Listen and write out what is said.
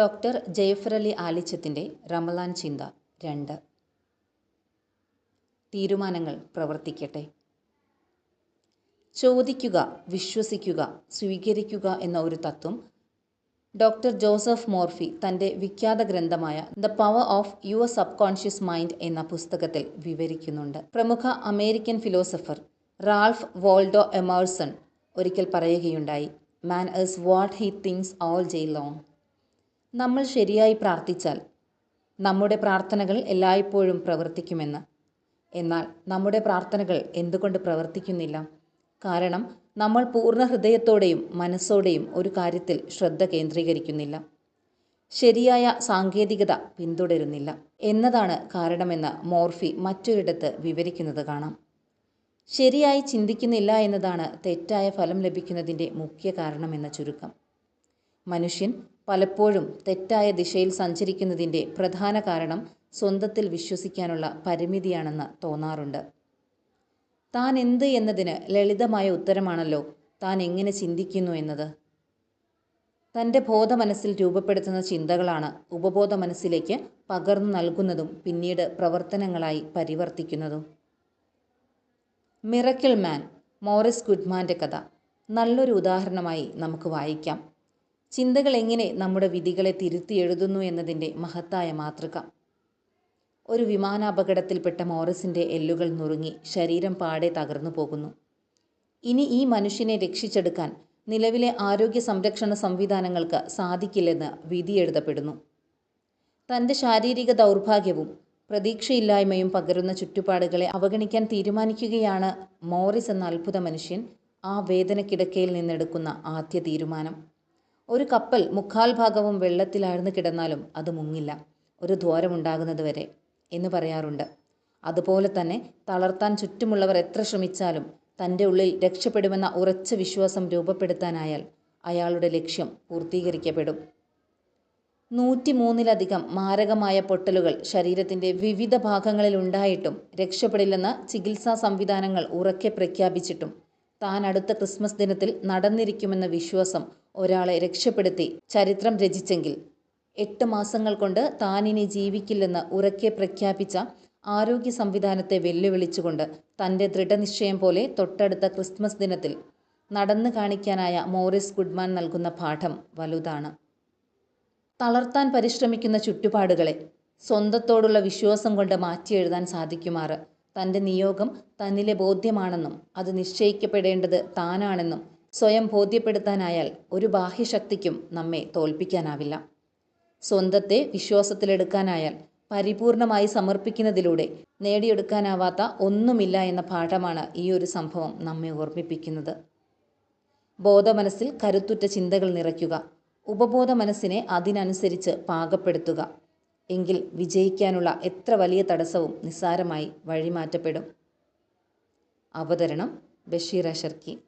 Doctor ജയഫറലി ആലിച്ചത്തിന്റെ റമലാൻ ചിന്ത രണ്ട്. തീരുമാനങ്ങൾ പ്രവർത്തിക്കട്ടെ. ചോദിക്കുക വിശ്വസിക്കുക സ്വീകരിക്കുക എന്ന ഒരു തത്വം ഡോക്ടർ ജോസഫ് മോർഫി തന്റെ വിഖ്യാത ഗ്രന്ഥമായ the power of your subconscious mind എന്ന പുസ്തകത്തിൽ വിവരിക്കുന്നുണ്ട്. പ്രമുഖ American philosopher Ralph Waldo Emerson ഒരിക്കൽ പറയുകയുണ്ടായി man is what he thinks all day long നമ്മൾ ശരിയായി പ്രാർത്ഥിച്ചാൽ നമ്മുടെ പ്രാർത്ഥനകൾ എല്ലായ്പ്പോഴും പ്രവർത്തിക്കുമെന്ന്. എന്നാൽ നമ്മുടെ പ്രാർത്ഥനകൾ എന്തുകൊണ്ട് പ്രവർത്തിക്കുന്നില്ല? കാരണം നമ്മൾ പൂർണ ഹൃദയത്തോടെയും മനസ്സോടെയും ഒരു കാര്യത്തിൽ ശ്രദ്ധ കേന്ദ്രീകരിക്കുന്നില്ല. ശരിയായ സാങ്കേതികത പിന്തുടരുന്നില്ല. എന്നതാണ് കാരണമെന്ന് മോർഫി മറ്റൊരിടത്ത് വിവരിക്കുന്നത് കാണാം. ശരിയായി ചിന്തിക്കുന്നില്ല എന്നതാണ് തെറ്റായ ഫലം ലഭിക്കുന്നതിന്റെ മുഖ്യ കാരണമെന്ന ചുരുക്കം. മനുഷ്യൻ പലപ്പോഴും തെറ്റായ ദിശയിൽ സഞ്ചരിക്കുന്നതിന്റെ പ്രധാന കാരണം സ്വന്തത്തിൽ വിശ്വസിക്കാനുള്ള പരിമിതിയാണെന്ന് തോന്നാറുണ്ട്. താൻ എന്ത് എന്നതിന് ലളിതമായ ഉത്തരമാണല്ലോ താൻ എങ്ങനെ ചിന്തിക്കുന്നു എന്നത്. തന്റെ ബോധമനസ്സിൽ രൂപപ്പെടുത്തുന്ന ചിന്തകളാണ് ഉപബോധ മനസ്സിലേക്ക് പകർന്നു നൽകുന്നതും പിന്നീട് പ്രവർത്തനങ്ങളായി പരിവർത്തിക്കുന്നതും. മിറക്കിൾ മാൻ മോറിസ് ഗുഡ്മാന്റെ കഥ. നല്ലൊരു ഉദാഹരണമായി നമുക്ക് വായിക്കാം. ചിന്തകൾ എങ്ങനെ നമ്മുടെ വിധികളെ തിരുത്തി എഴുതുന്നു എന്നതിന്റെ മഹത്തായ മാതൃക. ഒരു വിമാനാപകടത്തിൽപ്പെട്ട മോറിസിന്റെ എല്ലുകൾ നുറുങ്ങി ശരീരം പാടെ തകർന്നു പോകുന്നു. ഇനി ഈ മനുഷ്യനെ രക്ഷിച്ചെടുക്കാൻ നിലവിലെ ആരോഗ്യ സംരക്ഷണ സംവിധാനങ്ങൾക്ക് സാധിക്കില്ലെന്ന് വിധി എഴുതപ്പെടുന്നു. തന്റെ ശാരീരിക ദൗർഭാഗ്യവും പ്രതീക്ഷയില്ലായ്മയും പകരുന്ന ചുറ്റുപാടുകളെ അവഗണിക്കാൻ തീരുമാനിക്കുകയാണ് മോറിസ് എന്ന അത്ഭുത മനുഷ്യൻ ആ വേദനക്കിടക്കയിൽ നിന്നെടുക്കുന്ന ആദ്യ തീരുമാനം. ഒരു കപ്പൽ മുക്കാൽ ഭാഗവും വെള്ളത്തിലാഴ്ന്നു കിടന്നാലും അത് മുങ്ങില്ല. ഒരു ദ്വാരമുണ്ടാകുന്നത് വരെ എന്ന് പറയാറുണ്ട്. അതുപോലെ തന്നെ തളർത്താൻ ചുറ്റുമുള്ളവർ എത്ര ശ്രമിച്ചാലും തന്റെ ഉള്ളിൽ രക്ഷപ്പെടുമെന്ന ഉറച്ച വിശ്വാസം രൂപപ്പെടുത്താനായാൽ അയാളുടെ ലക്ഷ്യം പൂർത്തീകരിക്കപ്പെടും. നൂറ്റി മൂന്നിലധികം മാരകമായ പൊട്ടലുകൾ ശരീരത്തിന്റെ വിവിധ ഭാഗങ്ങളിൽ ഉണ്ടായിട്ടും രക്ഷപ്പെടില്ലെന്ന് ചികിത്സാ സംവിധാനങ്ങൾ ഉറക്കെ പ്രഖ്യാപിച്ചിട്ടും താൻ അടുത്ത ക്രിസ്മസ് ദിനത്തിൽ നടന്നിരിക്കുമെന്ന വിശ്വാസം ഒരാളെ രക്ഷപ്പെടുത്തി ചരിത്രം രചിച്ചെങ്കിൽ എട്ട് മാസങ്ങൾ കൊണ്ട് താനിനി ജീവിക്കില്ലെന്ന് ഉറക്കെ പ്രഖ്യാപിച്ച ആരോഗ്യ സംവിധാനത്തെ വെല്ലുവിളിച്ചുകൊണ്ട് തന്റെ ദൃഢനിശ്ചയം പോലെ തൊട്ടടുത്ത ക്രിസ്മസ് ദിനത്തിൽ നടന്നു കാണിക്കാനായ മോറിസ് ഗുഡ്മാൻ നൽകുന്ന പാഠം വലുതാണ്. തളർത്താൻ പരിശ്രമിക്കുന്ന ചുറ്റുപാടുകളെ സ്വന്തത്തോടുള്ള വിശ്വാസം കൊണ്ട് മാറ്റിയെഴുതാൻ സാധിക്കുമാറ്. തന്റെ നിയോഗം തന്നിലെ ബോധ്യമാണെന്നും അത് നിശ്ചയിക്കപ്പെടേണ്ടത് താനാണെന്നും സ്വയം ബോധ്യപ്പെടുത്താനായാൽ ഒരു ബാഹ്യശക്തിക്കും നമ്മെ തോൽപ്പിക്കാനാവില്ല. സ്വന്തത്തെ വിശ്വാസത്തിലെടുക്കാനായാൽ പരിപൂർണമായി സമർപ്പിക്കുന്നതിലൂടെ നേടിയെടുക്കാനാവാത്ത ഒന്നുമില്ല എന്ന പാഠമാണ് ഈ ഒരു സംഭവം നമ്മെ ഓർമ്മിപ്പിക്കുന്നത്. ബോധമനസ്സിൽ കരുത്തുറ്റ ചിന്തകൾ നിറയ്ക്കുക. ഉപബോധ മനസ്സിനെ അതിനനുസരിച്ച് പാകപ്പെടുത്തുക. എങ്കിൽ വിജയിക്കാനുള്ള എത്ര വലിയ തടസ്സവും നിസ്സാരമായി വഴിമാറ്റപ്പെടും. അവതരണം ബഷീർ അഷർക്കി.